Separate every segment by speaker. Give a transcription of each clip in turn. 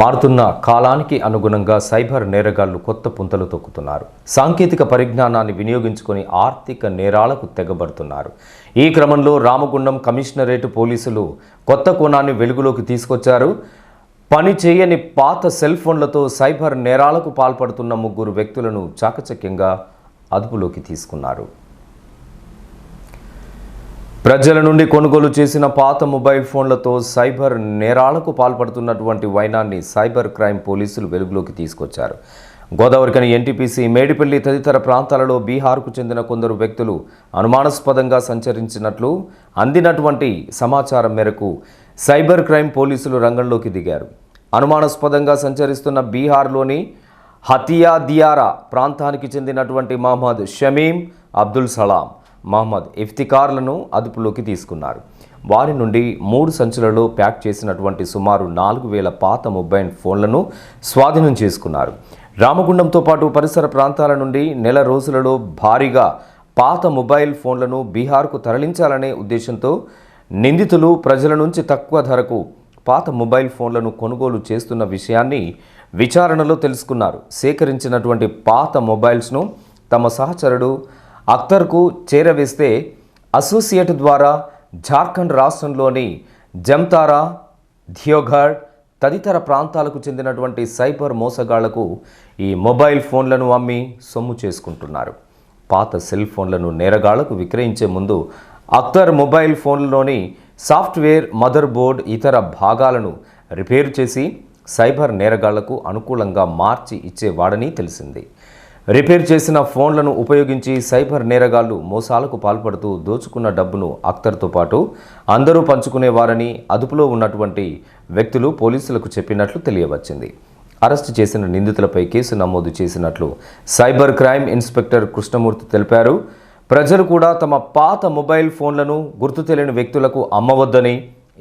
Speaker 1: మారుతున్న కాలానికి అనుగుణంగా సైబర్ నేరగాళ్లు కొత్త పుంతలు తొక్కుతున్నారు సాంకేతిక పరిజ్ఞానాన్ని వినియోగించుకొని ఆర్థిక నేరాలకు తెగబడుతున్నారు ఈ క్రమంలో రామగుండం కమిషనరేట్ పోలీసులు కొత్త కోణాన్ని వెలుగులోకి తీసుకొచ్చారు పని చేయని పాత సెల్ ఫోన్లతో సైబర్ నేరాలకు పాల్పడుతున్న ముగ్గురు వ్యక్తులను చాకచక్యంగా అదుపులోకి తీసుకున్నారు ప్రజల నుండి కొనుగోలు చేసిన పాత మొబైల్ ఫోన్లతో సైబర్ నేరాలకు పాల్పడుతున్నటువంటి వైనాన్ని సైబర్ క్రైమ్ పోలీసులు వెలుగులోకి తీసుకొచ్చారు గోదావరికని ఎన్టీపీసీ మేడిపల్లి తదితర ప్రాంతాలలో బీహార్కు చెందిన కొందరు వ్యక్తులు అనుమానాస్పదంగా సంచరించినట్లు అందినటువంటి సమాచారం మేరకు సైబర్ క్రైమ్ పోలీసులు రంగంలోకి దిగారు అనుమానాస్పదంగా సంచరిస్తున్న బీహార్లోని హతియాదియారా ప్రాంతానికి చెందినటువంటి మహమ్మద్ షమీం అబ్దుల్ సలాం మహమ్మద్ ఇఫ్తికార్లను అదుపులోకి తీసుకున్నారు వారి నుండి మూడు సంచులలో ప్యాక్ చేసినటువంటి సుమారు నాలుగు వేల పాత మొబైల్ ఫోన్లను స్వాధీనం చేసుకున్నారు రామగుండంతో పాటు పరిసర ప్రాంతాల నుండి నెల రోజులలో భారీగా పాత మొబైల్ ఫోన్లను బీహార్కు తరలించాలనే ఉద్దేశంతో నిందితులు ప్రజల నుంచి తక్కువ ధరకు పాత మొబైల్ ఫోన్లను కొనుగోలు చేస్తున్న విషయాన్ని విచారణలో తెలుసుకున్నారు సేకరించినటువంటి పాత మొబైల్స్ను తమ సహచరుడు అఖ్తర్కు చేరవేస్తే అసోసియేట్ ద్వారా జార్ఖండ్ రాష్ట్రంలోని జమ్తారా ధియోఘర్ తదితర ప్రాంతాలకు చెందినటువంటి సైబర్ మోసగాళ్లకు ఈ మొబైల్ ఫోన్లను అమ్మి సొమ్ము చేసుకుంటున్నారు పాత సెల్ ఫోన్లను నేరగాళ్లకు విక్రయించే ముందు అక్తర్ మొబైల్ ఫోన్లోని సాఫ్ట్వేర్ మదర్ బోర్డ్ ఇతర భాగాలను రిపేర్ చేసి సైబర్ నేరగాళ్లకు అనుకూలంగా మార్చి ఇచ్చేవాడని తెలిసింది రిపేర్ చేసిన ఫోన్లను ఉపయోగించి సైబర్ నేరగాళ్లు మోసాలకు పాల్పడుతూ దోచుకున్న డబ్బును అఖ్తర్తో పాటు అందరూ పంచుకునేవారని అదుపులో ఉన్నటువంటి వ్యక్తులు పోలీసులకు చెప్పినట్లు తెలియవచ్చింది అరెస్టు చేసిన నిందితులపై కేసు నమోదు చేసినట్లు సైబర్ క్రైమ్ ఇన్స్పెక్టర్ కృష్ణమూర్తి తెలిపారు ప్రజలు కూడా తమ పాత మొబైల్ ఫోన్లను గుర్తు తెలియని వ్యక్తులకు అమ్మవద్దని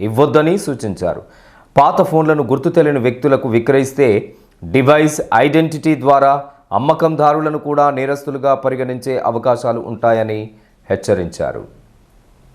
Speaker 1: ఇవ్వొద్దని సూచించారు పాత ఫోన్లను గుర్తు తెలియని వ్యక్తులకు విక్రయిస్తే డివైస్ ఐడెంటిటీ ద్వారా అమ్మకందారులను కూడా నేరస్తులుగా పరిగణించే అవకాశాలు ఉంటాయని హెచ్చరించారు